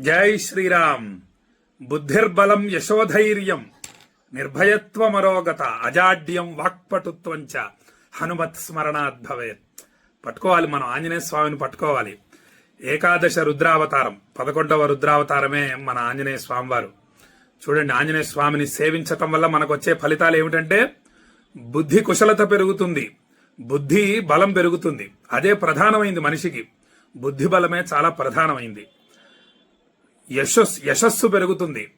జై శ్రీరామ్. బుద్ధిర్బలం యశోధైర్యం. నిర్భయత్వమరోగత అజాడ్యం వాక్పటుత్వం చ హనుమత్ స్మరణాద్ భవేత్. పట్టుకోవాలి మనం ఆంజనేయ స్వామిని పట్టుకోవాలి. ఏకాదశ రుద్రావతారం పదకొండవ రుద్రావతారమే మన ఆంజనేయ స్వామివారు. చూడండి ఆంజనేయ స్వామిని సేవించటం వల్ల మనకు వచ్చే ఫలితాలు ఏమిటంటే బుద్ధి కుశలత పెరుగుతుంది. బుద్ధి బలం పెరుగుతుంది. అదే ప్రధానమైంది మనిషికి. బుద్ధి బలమే చాలా ప్రధానమైంది. యశస్ యశస్సు పెరుగుతుంది.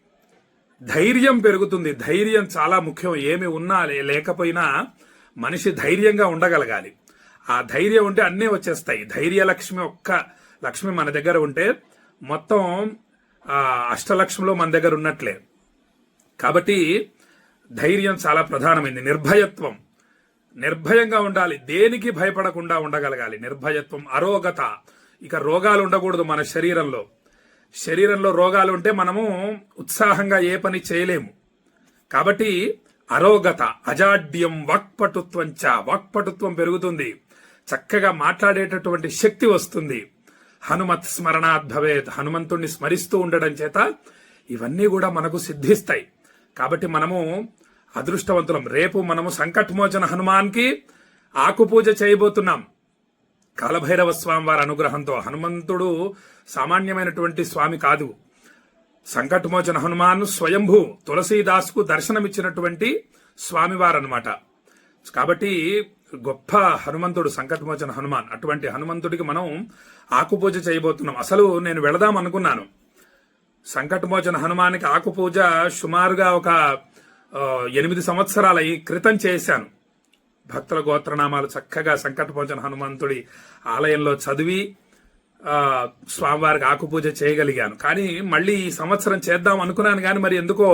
ధైర్యం పెరుగుతుంది. ధైర్యం చాలా ముఖ్యం. ఏమి ఉన్నా లేకపోయినా మనిషి ధైర్యంగా ఉండగలగాలి. ఆ ధైర్యం ఉంటే అన్నీ వచ్చేస్తాయి. ధైర్య లక్ష్మి ఒక్క లక్ష్మి మన దగ్గర ఉంటే మొత్తం అష్టలక్ష్మిలో మన దగ్గర ఉన్నట్లే. కాబట్టి ధైర్యం చాలా ప్రధానమైంది. నిర్భయత్వం. నిర్భయంగా ఉండాలి. దేనికి భయపడకుండా ఉండగలగాలి. నిర్భయత్వం అరోగత. ఇక రోగాలు ఉండకూడదు మన శరీరంలో. శరీరంలో రోగాలు ఉంటే మనము ఉత్సాహంగా ఏ పని చేయలేము. కాబట్టి అరోగత అజాడ్యం వక్పటుత్వం చ వాక్పటుత్వం పెరుగుతుంది. చక్కగా మాట్లాడేటటువంటి శక్తి వస్తుంది. హనుమత్ స్మరణాత్ భవేత్ హనుమంతుణ్ణి స్మరిస్తూ ఉండడం చేత ఇవన్నీ కూడా మనకు సిద్ధిస్తాయి. కాబట్టి మనము అదృష్టవంతులం. రేపు మనము సంకట్మోచన హనుమాన్కి ఆకుపూజ చేయబోతున్నాం. కాలభైరవ స్వామి వారి అనుగ్రహంతో హనుమంతుడు సామాన్యమైనటువంటి స్వామి కాదు. సంకటమోచన హనుమాన్ స్వయంభూ తులసీదాస్కు దర్శనమిచ్చినటువంటి స్వామివారనమాట కాబట్టి గొప్ప హనుమంతుడు సంకటమోచన హనుమాన్. అటువంటి హనుమంతుడికి మనం ఆకుపూజ చేయబోతున్నాం. అసలు నేను వెళదాం అనుకున్నాను. సంకటమోచన హనుమానికి ఆకుపూజ సుమారుగా ఒక ఎనిమిది సంవత్సరాల క్రితం చేశాను. భక్తుల గోత్రనామాలు చక్కగా సంకటమోచన హనుమంతుడి ఆలయంలో చదివి స్వామివారికి ఆకుపూజ చేయగలిగాను. కానీ మళ్ళీ ఈ సంవత్సరం చేద్దాం అనుకున్నాను కానీ మరి ఎందుకో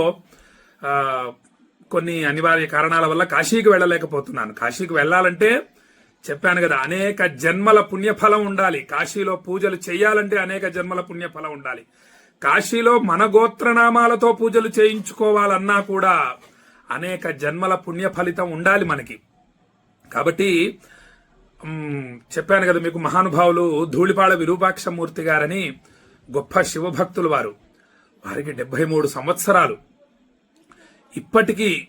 కొన్ని అనివార్య కారణాల వల్ల కాశీకి వెళ్ళలేకపోతున్నాను. కాశీకి వెళ్ళాలంటే చెప్పాను కదా అనేక జన్మల పుణ్యఫలం ఉండాలి. కాశీలో పూజలు చేయాలంటే అనేక జన్మల పుణ్యఫలం ఉండాలి. కాశీలో మన గోత్రనామాలతో పూజలు చేయించుకోవాలన్నా కూడా అనేక జన్మల పుణ్య ఫలితం ఉండాలి మనకి. కాబట్టి చెప్పాను కదా మీకు మహానుభావులు ధూళిపాళ విరూపాక్షమూర్తి గారని గొప్ప శివభక్తులు వారు. వారికి డెబ్బై మూడు సంవత్సరాలు. ఇప్పటికీ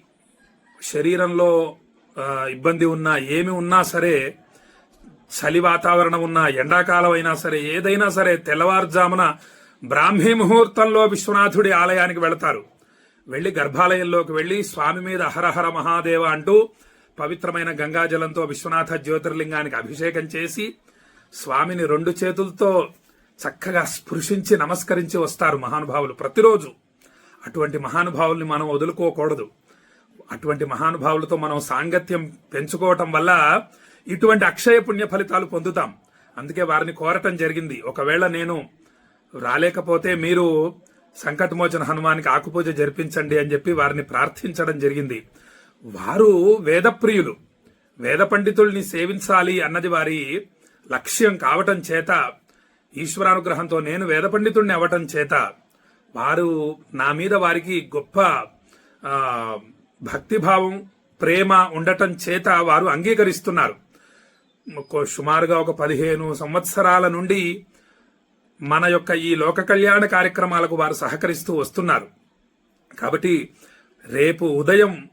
శరీరంలో ఇబ్బంది ఉన్నా ఏమి ఉన్నా సరే చలి వాతావరణం ఉన్నా ఎండాకాలం అయినా సరే ఏదైనా సరే తెల్లవారుజామున బ్రాహ్మీ ముహూర్తంలో విశ్వనాథుడి ఆలయానికి వెళతారు. వెళ్ళి గర్భాలయంలోకి వెళ్ళి స్వామి మీద హరహర మహాదేవ అంటూ పవిత్రమైన గంగాజలంతో విశ్వనాథ జ్యోతిర్లింగానికి అభిషేకం చేసి స్వామిని రెండు చేతులతో చక్కగా స్పృశించి నమస్కరించి వస్తారు మహానుభావులు ప్రతిరోజు. అటువంటి మహానుభావుల్ని మనం వదులుకోకూడదు. అటువంటి మహానుభావులతో మనం సాంగత్యం పెంచుకోవటం వల్ల ఇటువంటి అక్షయ పుణ్య ఫలితాలు పొందుతాం. అందుకే వారిని కోరటం జరిగింది. ఒకవేళ నేను రాలేకపోతే మీరు సంకటమోచన హనుమానికి ఆకుపూజ జరిపించండి అని చెప్పి వారిని ప్రార్థించడం జరిగింది. వారు వేదప్రియులు. వేద పండితుల్ని సేవించాలి అన్నది వారి లక్ష్యం కావటం చేత ఈశ్వరానుగ్రహంతో నేను వేద పండితుడిని అవ్వటం చేత వారు నా మీద వారికి గొప్ప భక్తిభావం ప్రేమ ఉండటం చేత వారు అంగీకరిస్తున్నారు. సుమారుగా ఒక పదిహేను సంవత్సరాల నుండి మన యొక్క ఈ లోక కళ్యాణ కార్యక్రమాలకు వారు సహకరిస్తూ వస్తున్నారు. కాబట్టి రేపు ఉదయం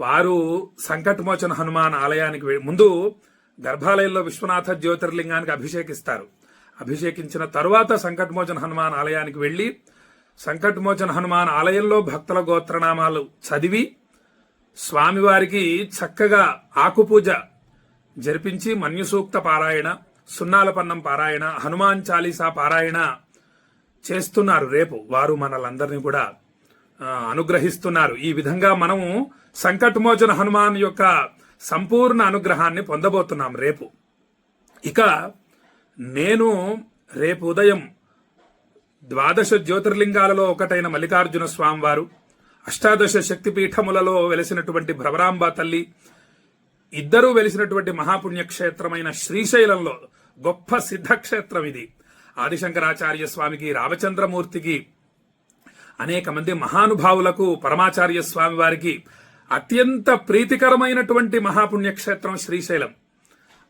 వారు సంకటమోచన హనుమాన్ ఆలయానికి ముందు గర్భాలయంలో విశ్వనాథ జ్యోతిర్లింగానికి అభిషేకిస్తారు. అభిషేకించిన తరువాత సంకటమోచన హనుమాన్ ఆలయానికి వెళ్ళి సంకటమోచన హనుమాన్ ఆలయంలో భక్తుల గోత్రనామాలు చదివి స్వామివారికి చక్కగా ఆకుపూజ జరిపించి మన్యుసూక్త పారాయణ సున్నాలపన్నం పారాయణ హనుమాన్ చాలీసా పారాయణ చేస్తున్నారు. రేపు వారు మనలందరినీ కూడా అనుగ్రహిస్తున్నారు. ఈ విధంగా మనము సంకటమోచన హనుమాన్ యొక్క సంపూర్ణ అనుగ్రహాన్ని పొందబోతున్నాం రేపు. ఇక నేను రేపు ఉదయం ద్వాదశ జ్యోతిర్లింగాలలో ఒకటైన మల్లికార్జున స్వామివారు అష్టాదశ శక్తిపీఠములలో వెలిసినటువంటి భ్రవరాంబ తల్లి ఇద్దరూ వెలిసినటువంటి మహాపుణ్యక్షేత్రమైన శ్రీశైలంలో గొప్ప సిద్ధక్షేత్రం ఇది. ఆదిశంకరాచార్య స్వామికి రామచంద్రమూర్తికి అనేక మంది మహానుభావులకు పరమాచార్య స్వామి వారికి అత్యంత ప్రీతికరమైనటువంటి మహాపుణ్యక్షేత్రం శ్రీశైలం.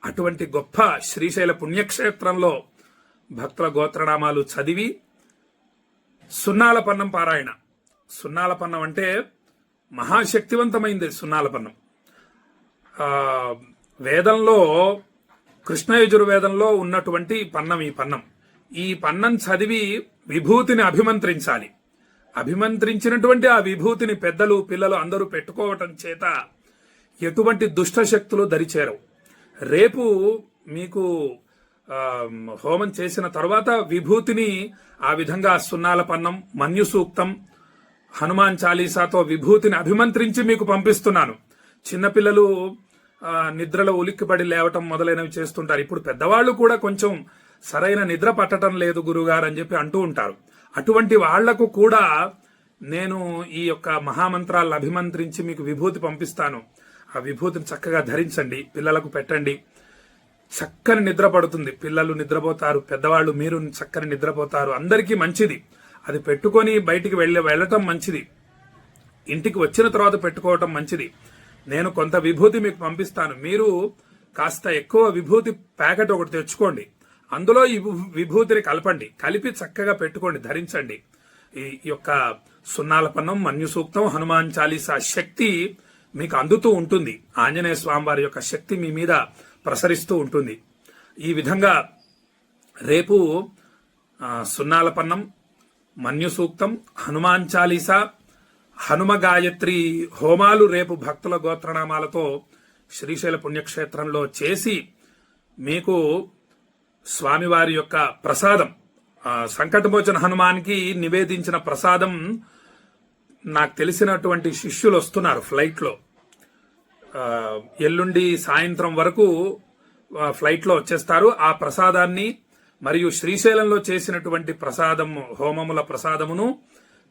అటువంటి గొప్ప శ్రీశైల పుణ్యక్షేత్రంలో భక్తుల గోత్రనామాలు చదివి సున్నాల పన్నం పారాయణ. సున్నాల పన్నం అంటే మహాశక్తివంతమైంది సున్నాల పన్నం వేదంలో కృష్ణయజుర్వేదంలో ఉన్నటువంటి పన్నం ఈ పన్నం. ఈ పన్నం చదివి విభూతిని అభిమంత్రించాలి. అభిమంత్రించినటువంటి ఆ విభూతిని పెద్దలు పిల్లలు అందరూ పెట్టుకోవటం చేత ఎటువంటి దుష్ట శక్తులు దరిచేరవు. రేపు మీకు హోమం చేసిన తర్వాత విభూతిని ఆ విధంగా సున్నాల పన్నం మన్యు సూక్తం హనుమాన్ చాలీసాతో విభూతిని అభిమంత్రించి మీకు పంపిస్తున్నాను. చిన్నపిల్లలు నిద్రలో ఉలిక్కిపడి లేవటం మొదలైనవి చేస్తుంటారు. ఇప్పుడు పెద్దవాళ్ళు కూడా కొంచెం సరైన నిద్ర పట్టడం లేదు గురుగారు అని చెప్పి అంటూ ఉంటారు. అటువంటి వాళ్ళకు కూడా నేను ఈ యొక్క మహామంత్రాలను అభిమంత్రించి మీకు విభూతి పంపిస్తాను. ఆ విభూతిని చక్కగా ధరించండి పిల్లలకు పెట్టండి. చక్కని నిద్ర పడుతుంది. పిల్లలు నిద్రపోతారు పెద్దవాళ్ళు మీరు చక్కని నిద్రపోతారు. అందరికీ మంచిది. అది పెట్టుకొని బయటికి వెళ్ళి వెళ్ళటం మంచిది. ఇంటికి వచ్చిన తర్వాత పెట్టుకోవటం మంచిది. నేను కొంత విభూతి మీకు పంపిస్తాను. మీరు కాస్త ఎక్కువ విభూతి ప్యాకెట్ ఒకటి తెచ్చుకోండి. అందులో ఈ విభూతిని కలపండి. కలిపి చక్కగా పెట్టుకోండి ధరించండి. ఈ యొక్క సున్నాల పన్నం మన్యు సూక్తం హనుమాన్ చాలీసా శక్తి మీకు అందుతూ ఉంటుంది. ఆంజనేయ స్వామి వారి యొక్క శక్తి మీ మీద ప్రసరిస్తూ ఉంటుంది. ఈ విధంగా రేపు సున్నాలపన్నం సున్నాల పన్నం మన్యు సూక్తం హనుమాన్ చాలీసా హనుమ గాయత్రి హోమాలు రేపు భక్తుల గోత్రనామాలతో శ్రీశైల పుణ్యక్షేత్రంలో చేసి మీకు స్వామివారి యొక్క ప్రసాదం. సంకటమోచన హనుమాన్కి నివేదించిన ప్రసాదం నాకు తెలిసినటువంటి శిష్యులు వస్తున్నారు ఫ్లైట్లో. ఎల్లుండి సాయంత్రం వరకు ఫ్లైట్లో వచ్చేస్తారు. ఆ ప్రసాదాన్ని మరియు శ్రీశైలంలో చేసినటువంటి ప్రసాదం హోమముల ప్రసాదమును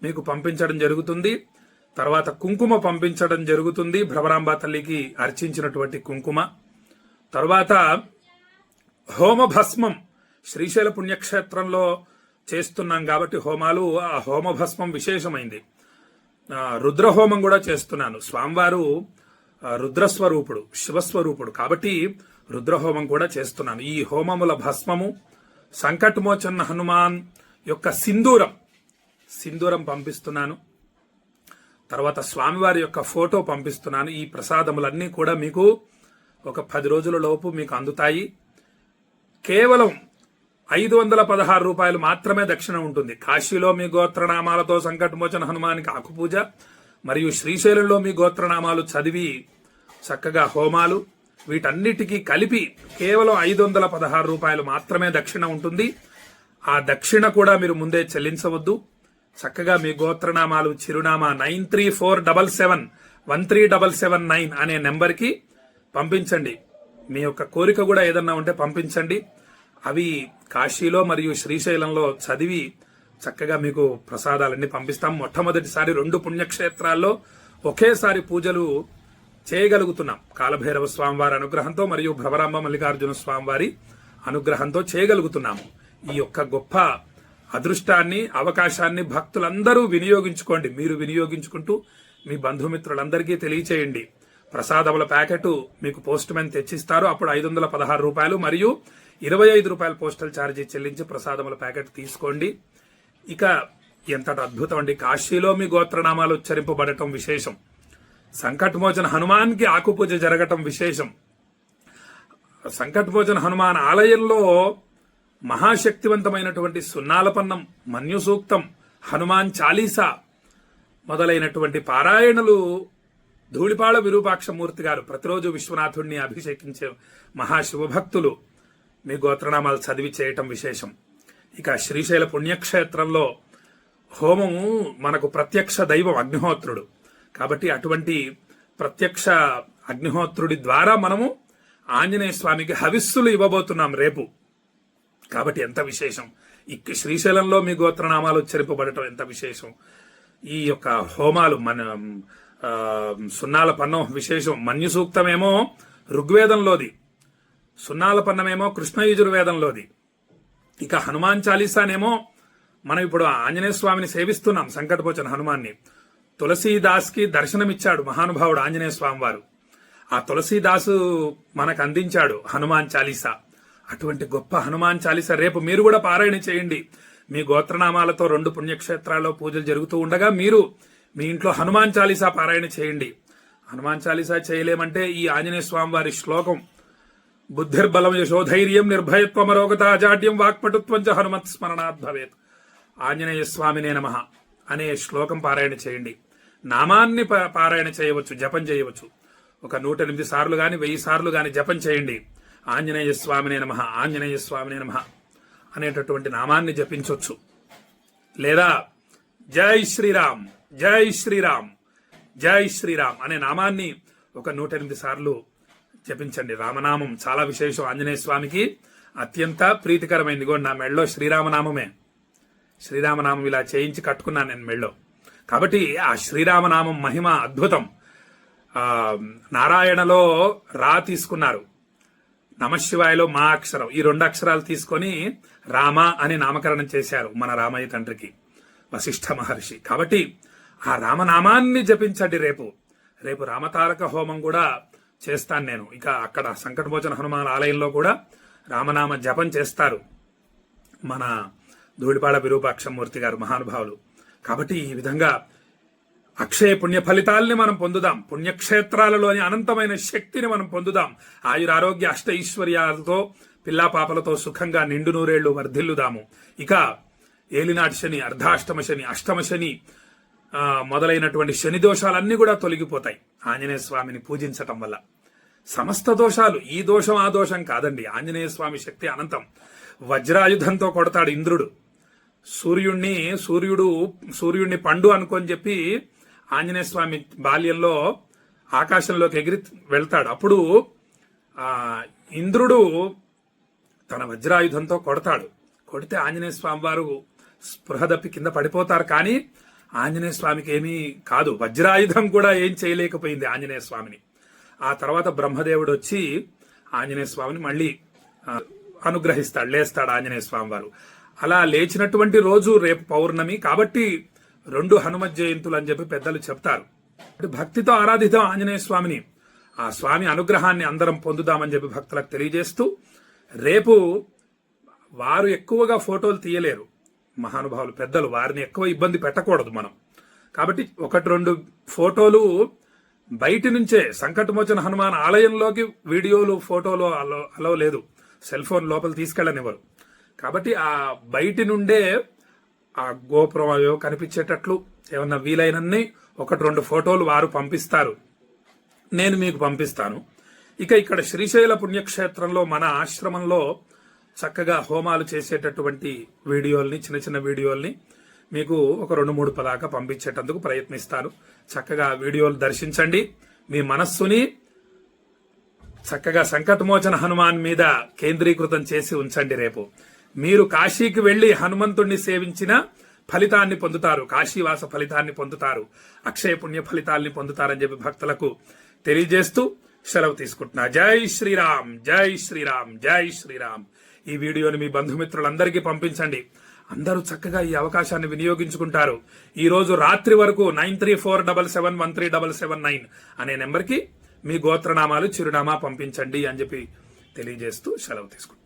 మీకు పంపించడం జరుగుతుంది. తర్వాత కుంకుమ పంపించడం జరుగుతుంది. భ్రమరాంబ తల్లికి అర్చించినటువంటి కుంకుమ. తర్వాత హోమ భస్మం శ్రీశైల పుణ్యక్షేత్రంలో చేస్తున్నాం కాబట్టి హోమాలు ఆ హోమభస్మం విశేషమైంది. రుద్రహోమం కూడా చేస్తున్నాను. స్వామివారు రుద్రస్వరూపుడు శివస్వరూపుడు కాబట్టి రుద్రహోమం కూడా చేస్తున్నాను. ఈ హోమముల భస్మము సంకటమోచన్న హనుమాన్ యొక్క సింధూరం సింధూరం పంపిస్తున్నాను. తర్వాత స్వామివారి యొక్క ఫోటో పంపిస్తున్నాను. ఈ ప్రసాదములన్నీ కూడా మీకు ఒక పది రోజుల లోపు మీకు అందుతాయి. కేవలం ఐదు వందల పదహారు రూపాయలు మాత్రమే దక్షిణ ఉంటుంది. కాశీలో మీ గోత్రనామాలతో సంకటమోచన హనుమానికి ఆకుపూజ మరియు శ్రీశైలంలో మీ గోత్రనామాలు చదివి చక్కగా హోమాలు వీటన్నిటికీ కలిపి కేవలం ఐదు వందల పదహారు రూపాయలు మాత్రమే దక్షిణ ఉంటుంది. ఆ దక్షిణ కూడా మీరు ముందే చెల్లించవద్దు. చక్కగా మీ గోత్రనామాలు చిరునామా nine three four double seven one three double seven nine అనే నెంబర్కి పంపించండి. మీ యొక్క కోరిక కూడా ఏదన్నా ఉంటే పంపించండి. అవి కాశీలో మరియు శ్రీశైలంలో చదివి చక్కగా మీకు ప్రసాదాలన్నీ పంపిస్తాం. మొట్టమొదటిసారి రెండు పుణ్యక్షేత్రాల్లో ఒకేసారి పూజలు చేయగలుగుతున్నాం. కాలభైరవ స్వామివారి అనుగ్రహంతో మరియు భ్రమరాంబ మల్లికార్జున స్వామివారి అనుగ్రహంతో చేయగలుగుతున్నాము. ఈ యొక్క గొప్ప అదృష్టాన్ని అవకాశాన్ని భక్తులందరూ వినియోగించుకోండి. మీరు వినియోగించుకుంటూ మీ బంధుమిత్రులందరికీ తెలియచేయండి. ప్రసాదముల ప్యాకెట్ మీకు పోస్ట్ మ్యాన్ తెచ్చిస్తారు. అప్పుడు ఐదు వందల పదహారు రూపాయలు మరియు ఇరవై ఐదు రూపాయల పోస్టల్ ఛార్జీ చెల్లించి ప్రసాదముల ప్యాకెట్ తీసుకోండి. ఇక ఎంతటి అద్భుతం అండి. కాశీలో మీ గోత్రనామాలు ఉచ్చరింపబడటం విశేషం. సంకటమోచన హనుమాన్కి ఆకుపూజ జరగటం విశేషం. సంకటమోచన హనుమాన్ ఆలయంలో మహాశక్తివంతమైనటువంటి సున్నాలపన్నం మన్యు సూక్తం హనుమాన్ చాలీసా మొదలైనటువంటి పారాయణలు ధూళిపాళ విరూపాక్షమూర్తి గారు ప్రతిరోజు విశ్వనాథుడిని అభిషేకించే మహాశివభక్తులు. మీ గోత్రనామాలు చదివి చేయటం విశేషం. ఇక శ్రీశైల పుణ్యక్షేత్రంలో హోమము మనకు ప్రత్యక్ష దైవం అగ్నిహోత్రుడు. కాబట్టి అటువంటి ప్రత్యక్ష అగ్నిహోత్రుడి ద్వారా మనము ఆంజనేయ స్వామికి హవిస్సులు ఇవ్వబోతున్నాం రేపు. కాబట్టి ఎంత విశేషం. ఇక శ్రీశైలంలో మీ గోత్రనామాలు చెరిపబడటం ఎంత విశేషం. ఈ యొక్క హోమాలు మన సున్నాల పన్నం విశేషం. మన్యు సూక్తమేమో ఋగ్వేదంలోది. సున్నాల పన్నమేమో కృష్ణయజుర్వేదంలోది. ఇక హనుమాన్ చాలీసానేమో మనం ఇప్పుడు ఆంజనేయ స్వామిని సేవిస్తున్నాం సంకటపోచన హనుమాన్ని. తులసీదాస్కి దర్శనమిచ్చాడు మహానుభావుడు ఆంజనేయ స్వామి వారు ఆ తులసీదాసు మనకు అందించాడు హనుమాన్ చాలీసా. అటువంటి గొప్ప హనుమాన్ చాలీసా రేపు మీరు కూడా పారాయణ చేయండి. మీ గోత్రనామాలతో రెండు పుణ్యక్షేత్రాల్లో పూజలు జరుగుతూ ఉండగా మీరు మీ ఇంట్లో హనుమాన్ చాలీసా పారాయణ చేయండి. హనుమాన్ చాలీసా చేయలేమంటే ఈ ఆంజనేయ స్వామి వారి శ్లోకం. బుద్ధిర్బలం యశోధైర్యం నిర్భయత్వమరోగత అజాడ్యం వాక్పటుత్వం చ హనుమత్ స్మరణాత్ భవేత్. ఆంజనేయ స్వామినే నమ అనే శ్లోకం పారాయణ చేయండి. నామాన్ని పారాయణ చేయవచ్చు జపం చేయవచ్చు. ఒక నూట ఎనిమిది సార్లు గాని వెయ్యి సార్లు గాని జపం చేయండి. ఆంజనేయ స్వామినే నమ ఆంజనేయ స్వామినే నమ అనేటటువంటి నామాన్ని జపించవచ్చు లేదా జై శ్రీరామ్. జై శ్రీరామ్ జై శ్రీరామ్ అనే నామాన్ని ఒక నూట ఎనిమిది సార్లు జపించండి. రామనామం చాలా విశేషం ఆంజనేయ స్వామికి. అత్యంత ప్రీతికరమైంది. కూడా నా మెళ్ళో శ్రీరామనామమే. శ్రీరామనామం ఇలా చేయించి కట్టుకున్నాను నేను మెళ్ళో. కాబట్టి ఆ శ్రీరామనామం మహిమ అద్భుతం. నారాయణలో రా తీసుకున్నారు. నమశివాయలో మా అక్షరం. ఈ రెండు అక్షరాలు తీసుకొని రామ అని నామకరణం చేశారు మన రామయ్య తండ్రికి వశిష్ఠ మహర్షి. కాబట్టి ఆ రామనామాన్ని జపించండి రేపు. రేపు రామతారక హోమం కూడా చేస్తాను నేను. ఇక అక్కడ సంకటభోజన హనుమాన్ ఆలయంలో కూడా రామనామ జపం చేస్తారు మన ధూళిపాడ విరూపాక్షమూర్తి గారు మహానుభావులు. కాబట్టి ఈ విధంగా అక్షయ పుణ్య ఫలితాల్ని మనం పొందుదాం. పుణ్యక్షేత్రాలలోని అనంతమైన శక్తిని మనం పొందుదాం. ఆయురారోగ్య అష్ట ఐశ్వర్యాలతో పిల్లా పాపలతో సుఖంగా నిండు నూరేళ్ళు వర్ధిల్లుదాము. ఇక ఏలినాటి శని అర్ధాష్టమ శని అష్టమ శని మొదలైనటువంటి శని దోషాలన్నీ కూడా తొలగిపోతాయి. ఆంజనేయ స్వామిని పూజించటం వల్ల. సమస్త దోషాలు ఈ దోషం ఆ దోషం కాదండి. ఆంజనేయ స్వామి శక్తి అనంతం. వజ్రాయుధంతో కొడతాడు ఇంద్రుడు. సూర్యుణ్ణి సూర్యుడు సూర్యుడిని పండు అనుకొని చెప్పి ఆంజనేయ స్వామి బాల్యంలో ఆకాశంలోకి ఎగిరి వెళ్తాడు. అప్పుడు ఆ ఇంద్రుడు తన వజ్రాయుధంతో కొడతాడు. కొడితే ఆంజనేయ స్వామి వారు స్పృహ దప్పి కింద పడిపోతారు. కానీ ఆంజనేయ స్వామికి ఏమీ కాదు. వజ్రాయుధం కూడా ఏం చేయలేకపోయింది ఆంజనేయ స్వామిని. ఆ తర్వాత బ్రహ్మదేవుడు వచ్చి ఆంజనేయ స్వామిని మళ్ళీ అనుగ్రహిస్తాడు లేస్తాడు ఆంజనేయ స్వామి వారు. అలా లేచినటువంటి రోజు రేపు పౌర్ణమి కాబట్టి రెండు హనుమత్ జయంతులు అని చెప్పి పెద్దలు చెప్తారు. అంటే భక్తితో ఆరాధిద్దాం ఆంజనేయ స్వామిని. ఆ స్వామి అనుగ్రహాన్ని అందరం పొందుదామని చెప్పి భక్తులకు తెలియజేస్తూ రేపు వారు ఎక్కువగా ఫోటోలు తీయలేరు. మహానుభావులు పెద్దలు వారిని ఎక్కువ ఇబ్బంది పెట్టకూడదు మనం. కాబట్టి ఒకటి రెండు ఫోటోలు బయటి నుంచే సంకటమోచన హనుమాన్ ఆలయంలోకి వీడియోలు ఫోటోలు అలో అలో లేదు. సెల్ ఫోన్ లోపల తీసుకెళ్ళనివ్వరు. కాబట్టి ఆ బయటి నుండే ఆ గోపురం అవేవో కనిపించేటట్లు ఏమన్నా వీలైనన్ని ఒకటి రెండు ఫోటోలు వారు పంపిస్తారు. నేను మీకు పంపిస్తాను. ఇక ఇక్కడ శ్రీశైల పుణ్యక్షేత్రంలో మన ఆశ్రమంలో చక్కగా హోమాలు చేసేటటువంటి వీడియోల్ని చిన్న చిన్న వీడియోల్ని మీకు ఒక రెండు మూడు పదాకా పంపించేటందుకు ప్రయత్నిస్తాను. చక్కగా వీడియోలు దర్శించండి. మీ మనస్సుని చక్కగా సంకటమోచన హనుమాన్ మీద కేంద్రీకృతం చేసి ఉంచండి రేపు. మీరు కాశీకి వెళ్ళి హనుమంతుణ్ణి సేవించిన ఫలితాన్ని పొందుతారు. కాశీవాస ఫలితాన్ని పొందుతారు. అక్షయ పుణ్య ఫలితాల్ని పొందుతారని చెప్పి భక్తులకు తెలియజేస్తూ సెలవు తీసుకుంటున్నా. జై శ్రీరామ్ జై శ్రీరామ్ జై శ్రీరామ్. ఈ వీడియోని మీ బంధుమిత్రులందరికీ పంపించండి. అందరూ చక్కగా ఈ అవకాశాన్ని వినియోగించుకుంటారు. ఈ రోజు రాత్రి వరకు nine three four double seven one three double seven nine అనే నెంబర్కి మీ గోత్రనామాలు చిరునామా పంపించండి అని చెప్పి తెలియజేస్తూ సెలవు తీసుకుంటారు